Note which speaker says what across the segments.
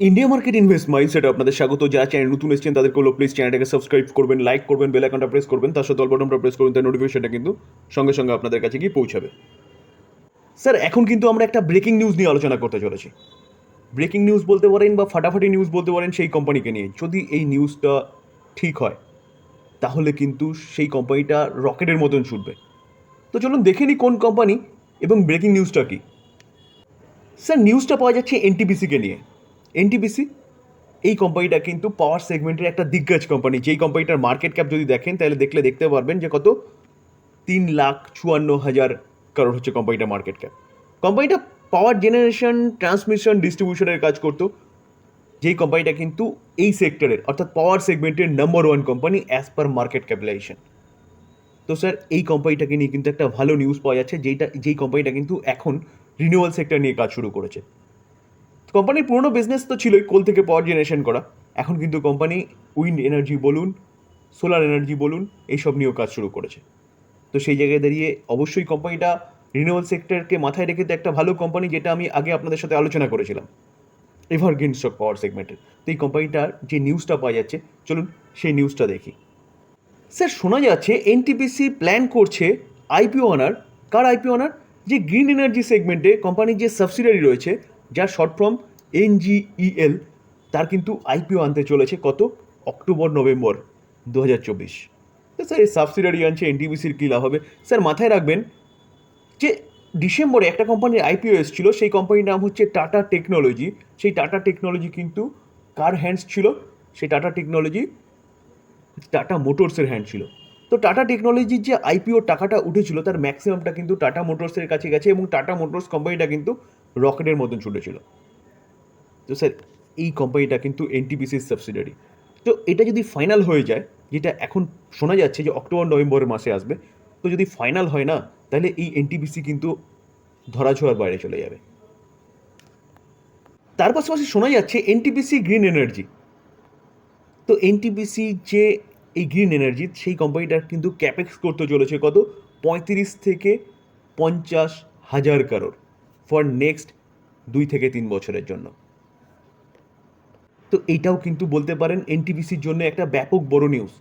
Speaker 1: India market invest mindset আপনাদের স্বাগত। যারা চ্যানেল নতুন এসেছেন, তাদেরকে হলো প্লিজ চ্যানেলটাকে সাবস্ক্রাইব করবেন লাইক করবেন বেল আইকনটা প্রেস করবেন, তার সাথে বটনটা প্রেস করবেন তার নোটিফিকেশনটা কিন্তু সঙ্গে সঙ্গে আপনাদের কাছে গিয়ে পৌঁছাবে। স্যার এখন কিন্তু আমরা একটা ব্রেকিং নিউজ নিয়ে আলোচনা করতে চলেছি। ব্রেকিং নিউজ বলতে পারেন বা ফাটাফাটি নিউজ বলতে পারেন, সেই কোম্পানিকে নিয়ে। যদি এই নিউজটা ঠিক হয়, তাহলে কিন্তু সেই কোম্পানিটা রকেটের মতন ছুটবে। তো চলুন দেখে নিই কোন কোম্পানি এবং ব্রেকিং নিউজটা কী। স্যার নিউজটা পাওয়া যাচ্ছে এনটিপিসিকে নিয়ে। এনটিপিসি এই কোম্পানিটা কিন্তু পাওয়ার সেগমেন্টের একটা দিগ্গজ কোম্পানি যেই কোম্পানিটার মার্কেট ক্যাপ যদি দেখেন, তাহলে দেখলে দেখতে পারবেন যে কত? তিন লাখ চুয়ান্ন হাজার কারোর হচ্ছে কোম্পানিটার মার্কেট ক্যাপ কোম্পানিটা পাওয়ার জেনারেশন ট্রান্সমিশন ডিস্ট্রিবিউশনের কাজ করতো। যেই কোম্পানিটা কিন্তু এই সেক্টরের অর্থাৎ পাওয়ার সেগমেন্টের number one company as per market capitalisation তো স্যার এই কোম্পানিটাকে নিয়ে কিন্তু একটা ভালো নিউজ পাওয়া যাচ্ছে, যেইটা, যেই কোম্পানিটা কিন্তু এখন রিনিউয়াল সেক্টর নিয়ে কাজ শুরু করেছে। কোম্পানির পুরনো বিজনেস তো ছিলই কোল থেকে পাওয়ার জেনারেশন করা। এখন কিন্তু কোম্পানি উইন্ড এনার্জি বলুন সোলার এনার্জি বলুন, এইসব নিয়েও কাজ শুরু করেছে। তো সেই জায়গায় দাঁড়িয়ে অবশ্যই কোম্পানিটা রিনিউয়াল সেক্টরকে মাথায় রেখে একটা ভালো কোম্পানি যেটা আমি আগে আপনাদের সাথে আলোচনা করেছিলাম এভারগ্রিন স্টক পাওয়ার সেগমেন্টের তো এই কোম্পানিটার যে নিউজটা পাওয়া যাচ্ছে, চলুন সেই নিউজটা দেখি। স্যার, শোনা যাচ্ছে এনটিপিসি প্ল্যান করছে আইপিও আনার কার আইপিও আনার যে গ্রিন এনার্জি সেগমেন্টে কোম্পানির যে সাবসিডারি রয়েছে যার শর্ট ফর্ম এনজিইএল তার কিন্তু আইপিও আনতে চলেছে কত? অক্টোবর, নভেম্বর দু হাজার চব্বিশ। তো স্যার, এই সাবসিডারি আনছে এনটিপিসির কী লাভ হবে? স্যার, মাথায় রাখবেন যে ডিসেম্বরে একটা কোম্পানির আইপিও এসেছিল, সেই কোম্পানির নাম হচ্ছে টাটা টেকনোলজি সেই টাটা টেকনোলজি কিন্তু কার হ্যান্ডস ছিল? সেই টাটা টেকনোলজি টাটা মোটরসের হ্যান্ড ছিল। তো টাটা টেকনোলজির যে আইপিও টাকাটা উঠেছিল, তার ম্যাক্সিমামটা কিন্তু টাটা মোটরসের কাছে গেছে এবং টাটা মোটরস কোম্পানিটা কিন্তু রকেটের মতন ছুটেছিল। তো স্যার, এই কোম্পানিটা কিন্তু এনটিপিসির সাবসিডারি তো এটা যদি ফাইনাল হয়ে যায়, যেটা এখন শোনা যাচ্ছে যে অক্টোবর নভেম্বরের মাসে আসবে, তো যদি ফাইনাল হয় না, তাহলে এই এনটিপিসি কিন্তু ধরাছোঁয়ার বাইরে চলে যাবে। তার পাশাপাশি শোনা যাচ্ছে এনটিপিসি গ্রিন এনার্জি তো এনটিপিসি যে এই গ্রিন এনার্জি সেই কোম্পানিটার কিন্তু ক্যাপেক্স করতে চলেছে কত? পঁয়ত্রিশ থেকে পঞ্চাশ হাজার কারোর ফর নেক্সট দুই থেকে তিন বছরের জন্য। তো এইটাও কিন্তু বলতে পারেন এনটিপিসির জন্য একটা ব্যাপক বড় নিউজ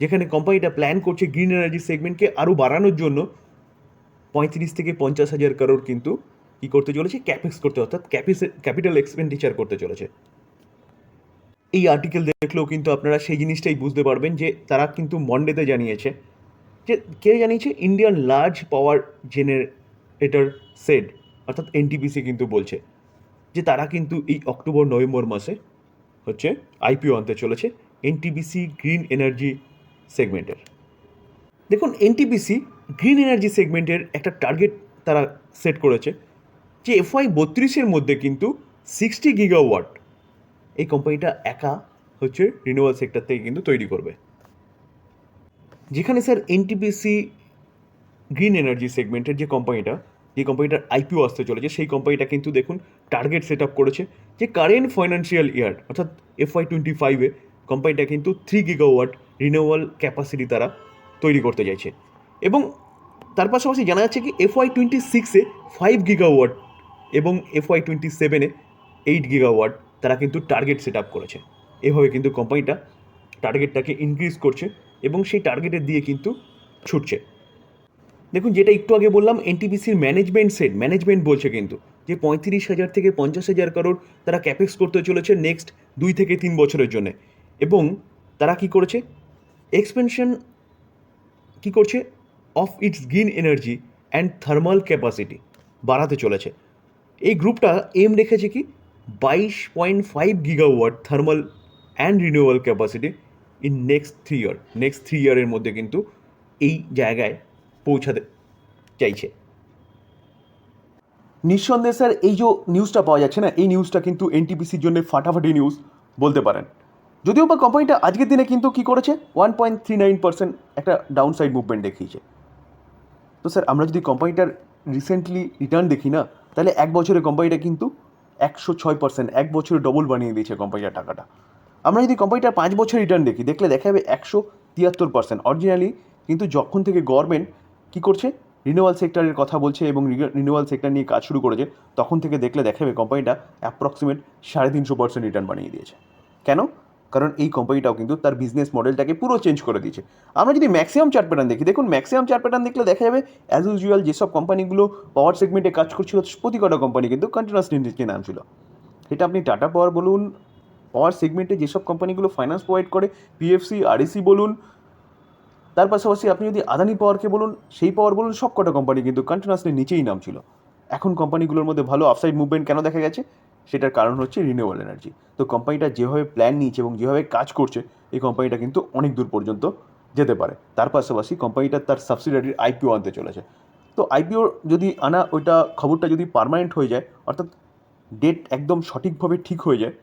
Speaker 1: যেখানে কোম্পানিটা প্ল্যান করছে গ্রিন এনার্জি সেগমেন্টকে আরও বাড়ানোর জন্য পঁয়ত্রিশ থেকে পঞ্চাশ হাজার কারোর কিন্তু কী করতে চলেছে? ক্যাপেক্স করতে, অর্থাৎ ক্যাপিটাল এক্সপেন্ডিচার করতে চলেছে। এই আর্টিকেল দেখলেও কিন্তু আপনারা সেই জিনিসটাই বুঝতে পারবেন যে তারা কিন্তু মন্ডেতে জানিয়েছে যে কে জানিয়েছে? Indian large power generator said অর্থাৎ এনটিপিসি কিন্তু বলছে যে তারা কিন্তু এই অক্টোবর, নভেম্বর মাসে হচ্ছে আইপিও আনতে চলেছে এনটিপিসি গ্রিন এনার্জি সেগমেন্টের দেখুন এনটিপিসি গ্রিন এনার্জি সেগমেন্টের একটা টার্গেট তারা সেট করেছে যে এফআই বত্রিশের মধ্যে কিন্তু সিক্সটি গিগাওয়াট এই কোম্পানিটা একা হচ্ছে রিনিউয়াল সেক্টর থেকে কিন্তু তৈরি করবে। যেখানে স্যার এনটিপিসি গ্রিন এনার্জি সেগমেন্টের যে কোম্পানিটা যে কোম্পানিটার আইপিও আসতে চলেছে, সেই কোম্পানিটা কিন্তু দেখুন টার্গেট সেট আপ করেছে যে কারেন্ট ফাইন্যান্সিয়াল ইয়ার অর্থাৎ এফআই টোয়েন্টি ফাইভে কোম্পানিটা কিন্তু থ্রি গিগাওয়াট রিনিউয়াল ক্যাপাসিটি তারা তৈরি করতে চাইছে। এবং তার পাশাপাশি জানা যাচ্ছে কি এফওয়াই টোয়েন্টি সিক্সে ফাইভ গিগাওয়াট এবং এফওয়াই টোয়েন্টি সেভেনে এইট গিগাওয়াট তারা কিন্তু টার্গেট সেট আপ করেছে। এভাবে কিন্তু কোম্পানিটা টার্গেটটাকে ইনক্রিজ করছে এবং সেই টার্গেটের দিয়ে কিন্তু ছুটছে। দেখুন, যেটা একটু আগে বললাম এনটিপিসির ম্যানেজমেন্ট সেট ম্যানেজমেন্ট বলছে কিন্তু, যে পঁয়ত্রিশ হাজার থেকে পঞ্চাশ হাজার কারোর তারা ক্যাপেক্স করতে চলেছে নেক্সট দুই থেকে তিন বছরের জন্য। এবং তারা কি করেছে? এক্সপেনশন কি করছে? Of its green energy and thermal capacity বাড়াতে চলেছে। এই গ্রুপটা এম রেখেছে কি? বাইশ point five gigawatt thermal and renewal capacity in next three year next three ইয়ারের মধ্যে কিন্তু এই জায়গায় পৌঁছাতে চাইছে। নিঃসন্দেহে স্যার, এই যে নিউজটা পাওয়া যাচ্ছে না, এই নিউজটা কিন্তু এনটিপিসির জন্য ফাটাফাটি নিউজ বলতে পারেন। যদিও বা কোম্পানিটা আজকের দিনে কিন্তু কী করেছে? One point three nine percent একটা ডাউন সাইড মুভমেন্ট দেখিয়েছে। তো স্যার, আমরা যদি কোম্পানিটার রিসেন্টলি রিটার্ন দেখি না, তাহলে এক বছরে কোম্পানিটা কিন্তু একশো ছয় পার্সেন্ট এক বছরে ডবল বানিয়ে দিয়েছে কোম্পানিটার টাকাটা। আমরা যদি কোম্পানিটার পাঁচ বছর রিটার্ন দেখি, দেখলে দেখা যাবে একশো তিয়াত্তর পার্সেন্ট অরিজিনালি কিন্তু যখন থেকে গভর্নমেন্ট কী করছে? রিনিউয়াল সেক্টরের কথা বলছে এবং রিনিউয়াল সেক্টর নিয়ে কাজ শুরু করেছে। তখন থেকে দেখলে দেখাবে কোম্পানিটা অ্যাপ্রক্সিমেট সাড়ে তিনশো পার্সেন্ট রিটার্ন বানিয়ে দিয়েছে। কেন? কারণ এই কোম্পানিটাও কিন্তু তার বিজনেস মডেলটাকে পুরো চেঞ্জ করে দিয়েছে। আমরা যদি ম্যাক্সিমাম চার্ট প্যাটার্ন দেখি, দেখুন ম্যাক্সিমাম চার্ট প্যাটার্ন দেখলে দেখা যাবে অ্যাজ ইউজুয়াল যেসব কোম্পানিগুলো পাওয়ার সেগমেন্টে কাজ করছিল, প্রতি কটা কোম্পানি কিন্তু কন্টিনিউয়াসলি নিচে নাম ছিল। এটা আপনি টাটা পাওয়ার বলুন পাওয়ার সেগমেন্টে যেসব কোম্পানিগুলো ফাইন্যান্স প্রোভাইড করে পিএফসি আরইসি বলুন তার পাশাপাশি আপনি যদি আদানি পাওয়ারকে বলুন, সেই পাওয়ার বলুন, সব কটা কোম্পানি কিন্তু কন্টিনিউয়াসলি নিচেই নাম ছিল। এখন কোম্পানিগুলোর মধ্যে ভালো আফসাইড মুভমেন্ট কেন দেখা গেছে? সেটার কারণ হচ্ছে রিনিউয়েবল এনার্জি তো কোম্পানিটা যেভাবে প্ল্যান নিয়েছে এবং যেভাবে কাজ করছে, এই কোম্পানিটা কিন্তু অনেক দূর পর্যন্ত যেতে পারে। তার পাশাপাশি কোম্পানিটা তার সাবসিডারির আইপিও আনতে চলেছে। তো আইপিও যদি আনা, ওইটা খবরটা যদি পারমানেন্ট হয়ে যায়, অর্থাৎ ডেট একদম সঠিকভাবে ঠিক হয়ে যায়,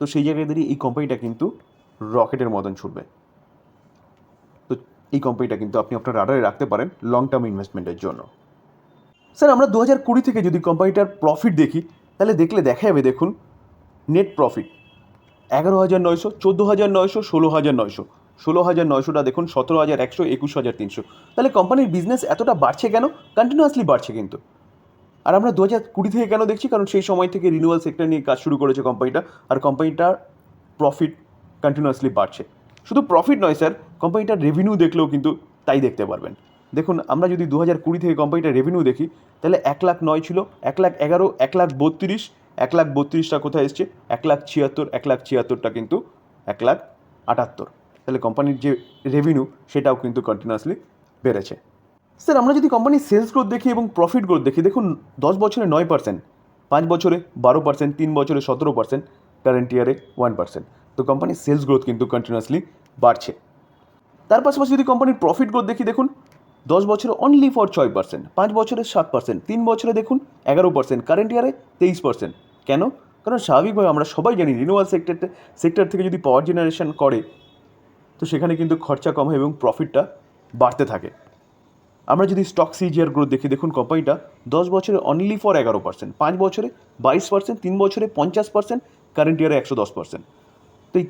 Speaker 1: তো সেই জায়গায় দাঁড়িয়ে এই কোম্পানিটা কিন্তু রকেটের মতন ছুটবে। এই কোম্পানিটা কিন্তু আপনি আপনার রাডারে রাখতে পারেন লং টার্ম ইনভেস্টমেন্টের জন্য। স্যার আমরা দু হাজার কুড়ি থেকে যদি কোম্পানিটার প্রফিট দেখি, তাহলে দেখলে দেখা যাবে দেখুন নেট প্রফিট এগারো হাজার নয়শো, চোদ্দ হাজার নয়শো, ষোলো হাজার নয়শো। ষোলো হাজার নয়শোটা দেখুন, সতেরো হাজার একশো, একুশ হাজার তিনশো। তাহলে কোম্পানির বিজনেস এতটা বাড়ছে কেন? কন্টিনিউয়াসলি বাড়ছে কিন্তু। আর আমরা দু হাজার কুড়ি থেকে কেন দেখছি? কারণ সেই সময় থেকে রিনিউয়াল সেক্টর নিয়ে কাজ শুরু করেছে কোম্পানিটা আর কোম্পানিটার প্রফিট কন্টিনিউয়াসলি বাড়ছে। শুধু প্রফিট নয় স্যার কোম্পানিটার রেভিনিউ দেখলেও কিন্তু তাই দেখতে পারবেন। দেখুন, আমরা যদি দু হাজার কুড়ি থেকে কোম্পানিটার রেভিনিউ দেখি, তাহলে এক লাখ নয় ছিল, এক লাখ এগারো, এক লাখ বত্রিশ, এক লাখ বত্রিশটা কোথায় এসছে? এক লাখ ছিয়াত্তর, এক লাখ ছিয়াত্তরটা কিন্তু এক লাখ আটাত্তর। তাহলে কোম্পানির যে রেভিনিউ সেটাও কিন্তু কন্টিনিউয়াসলি বেড়েছে। স্যার আমরা যদি কোম্পানির সেলস গ্রোথ দেখি এবং প্রফিট গ্রোথ দেখি, দেখুন, দশ বছরে নয় পার্সেন্ট পাঁচ বছরে বারো পার্সেন্ট তিন বছরে সতেরো পার্সেন্ট কারেন্ট ইয়ারে ওয়ান পার্সেন্ট তো কোম্পানির সেলস গ্রোথ কিন্তু কন্টিনিউয়াসলি বাড়ছে। তার পাশাপাশি যদি কোম্পানির প্রফিট গ্রোথ দেখি, দেখুন, দশ বছরে অনলি ফর ছয় পার্সেন্ট পাঁচ বছরে সাত পার্সেন্ট তিন বছরে দেখুন, এগারো পার্সেন্ট কারেন্ট ইয়ারে তেইশ পার্সেন্ট কেন? কারণ স্বাভাবিকভাবে আমরা সবাই জানি রিনিউয়াল সেক্টরতে সেক্টর থেকে যদি পাওয়ার জেনারেশন করে, তো সেখানে কিন্তু খরচা কম হয় এবং প্রফিটটা বাড়তে থাকে। আমরা যদি স্টক সিজিআর গ্রোথ দেখি, দেখুন কোম্পানিটা দশ বছরে অনলি ফর এগারো পার্সেন্ট পাঁচ বছরে বাইশ পার্সেন্ট তিন বছরে পঞ্চাশ পার্সেন্ট কারেন্ট ইয়ারে একশো দশ পার্সেন্ট তো এই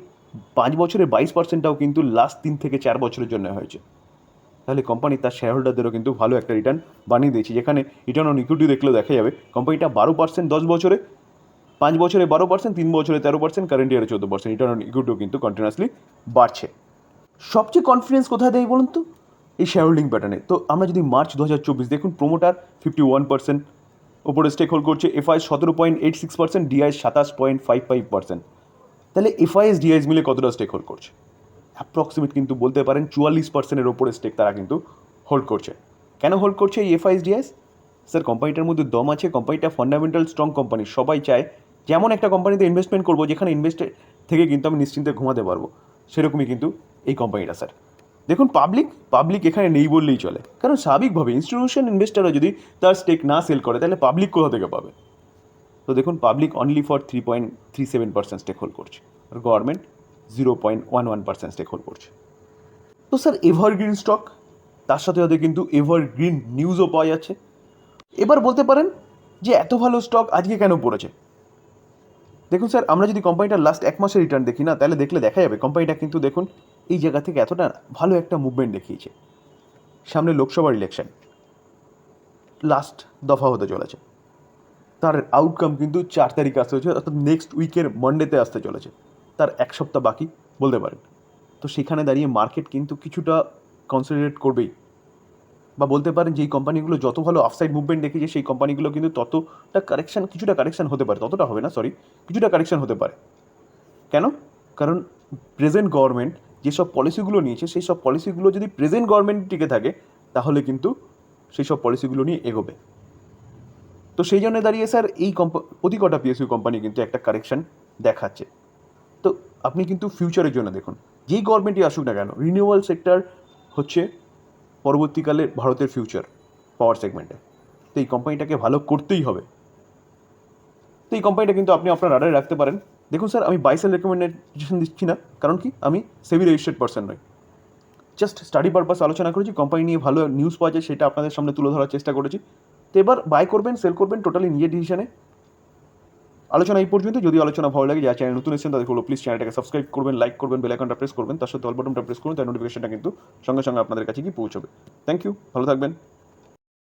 Speaker 1: পাঁচ বছরে বাইশ পার্সেন্টটাও কিন্তু লাস্ট তিন থেকে চার বছরের জন্য হয়েছে। তাহলে কোম্পানি তার শেয়ার হোল্ডারদেরও কিন্তু ভালো একটা রিটার্ন বানিয়ে দিয়েছে, যেখানে রিটার্ন অন ইকুইটি দেখলেও দেখা যাবে কোম্পানিটা বারো পার্সেন্ট দশ বছরে, পাঁচ বছরে বারো পার্সেন্ট, তিন বছরে তেরো পার্সেন্ট কারেন্ট ইয়ারে চোদ্দ পার্সেন্ট রিটার্ন অন ইকুইটিও কিন্তু কন্টিনিউয়াসলি বাড়ছে। সবচেয়ে কনফিডেন্স কোথায় দেয় বলুন তো? এই শেয়ার হোল্ডিং প্যাটার্নে তো আমরা যদি মার্চ দু হাজার চব্বিশ দেখুন প্রোমোটার ফিফটি ওয়ান পার্সেন্ট ওপরে স্টেক হোল্ড করছে এফআই সতেরো point eight six percent DI সাতাশ পয়েন্ট ফাইভ ফাইভ পার্সেন্ট তাহলে এফআইএস ডিআইএস মিলে কতটা স্টেক হোল্ড করছে? অ্যাপ্রক্সিমেট কিন্তু বলতে পারেন চুয়াল্লিশ পার্সেন্টের ওপরে স্টেক তারা কিন্তু হোল্ড করছে। কেন হোল্ড করছে এই এফআইএস ডিআইএস স্যার কোম্পানিটার মধ্যে দম আছে কোম্পানিটা ফান্ডামেন্টাল স্ট্রং কোম্পানি সবাই চায় যেমন একটা কোম্পানিতে ইনভেস্টমেন্ট করব, যেখানে ইনভেস্টে থেকে কিন্তু আমি নিশ্চিন্তে ঘুমাতে পারব, সেরকমই কিন্তু এই কোম্পানিটা স্যার দেখুন পাবলিক পাবলিক এখানে নেই বললেই চলে। কারণ স্বাভাবিকভাবে ইনস্টিটিউশন ইনভেস্টাররা যদি তার স্টেক না সেল করে, তাহলে পাবলিক কোথা থেকে পাবে? তো দেখুন public only for three point three seven percent stake hold করছে। আর government zero point one one percent stake hold করছে। তো স্যার এভারগ্রিন স্টক তার সাথে সাথে কিন্তু এভারগ্রিন নিউজও পাওয়া যাচ্ছে। এবার বলতে পারেন যে এত ভালো স্টক আজকে কেন পড়েছে? দেখুন স্যার আমরা যদি কোম্পানিটার লাস্ট এক মাসের রিটার্ন দেখি না, তাহলে দেখলে দেখা যাবে কোম্পানিটা কিন্তু দেখুন, এই জায়গা থেকে এতটা ভালো একটা মুভমেন্ট দেখিয়েছে। সামনে লোকসভার ইলেকশন লাস্ট দফা হতে চলেছে। তার আউটকাম কিন্তু চার তারিখ আসতে চলেছে, অর্থাৎ নেক্সট উইকের মানডেতে আসতে চলেছে। তার এক সপ্তাহ বাকি, বলতে পারেন। তো সেখানে দাঁড়িয়ে মার্কেট কিন্তু কিছুটা কনসিডারেট করবেই। বা বলতে পারেন যেই কোম্পানিগুলো যত ভালো আফসাইড মুভমেন্ট দেখেছে, সেই কোম্পানিগুলো কিন্তু ততটা কারেকশান কিছুটা কারেকশান হতে পারে। ততটা হবে না সরি কিছুটা কারেকশান হতে পারে। কেন? কারণ প্রেজেন্ট গভর্নমেন্ট যেসব পলিসিগুলো নিয়েছে, সেই সব পলিসিগুলো যদি প্রেজেন্ট গভর্নমেন্ট টিকে থাকে, তাহলে কিন্তু সেই সব পলিসিগুলো নিয়ে এগোবে। তো সেই জন্য দাঁড়িয়ে স্যার এই কম্পা প্রতি কটা পিএসইউ কোম্পানি কিন্তু একটা কারেকশন দেখাচ্ছে। তো আপনি কিন্তু ফিউচারের জন্য দেখুন, যেই গভর্নমেন্টই আসুক না কেন রিনিউয়াল সেক্টর হচ্ছে পরবর্তীকালে ভারতের ফিউচার পাওয়ার সেগমেন্টে তো এই কোম্পানিটাকে ভালো করতেই হবে। তো এই কোম্পানিটা কিন্তু আপনি আপনার রাডারে রাখতে পারেন। দেখুন স্যার আমি বাইসেল রেকমেন্ডেশন দিচ্ছি না, কারণ কি? আমি সেভি রেজিস্টার্ড পার্সন নই। জাস্ট স্টাডি পারপাস আলোচনা করেছি কোম্পানি নিয়ে ভালো নিউজ পাওয়া যায়, সেটা আপনাদের সামনে তুলে ধরার চেষ্টা করেছি। তো এবার বাই করবেন সেল করবেন টোটালি নিজের ডিসিশনে আলোচনা এই পর্যন্ত, যদি আলোচনা ভালো লাগে যা চ্যানেল নতুন এসেছেন তাদের প্লিজ চ্যানেলটাকে সাবস্ক্রাইব করবেন লাইক করবেন বেল আইকনটা প্রেস করবেন, তার সাথে অল বাটনটা প্রেস করুন তার নোটিফিকেশনটা কিন্তু সঙ্গে সঙ্গে আপনাদের কাছে গিয়ে পৌঁছবে। থ্যাংক ইউ ভালো থাকবেন।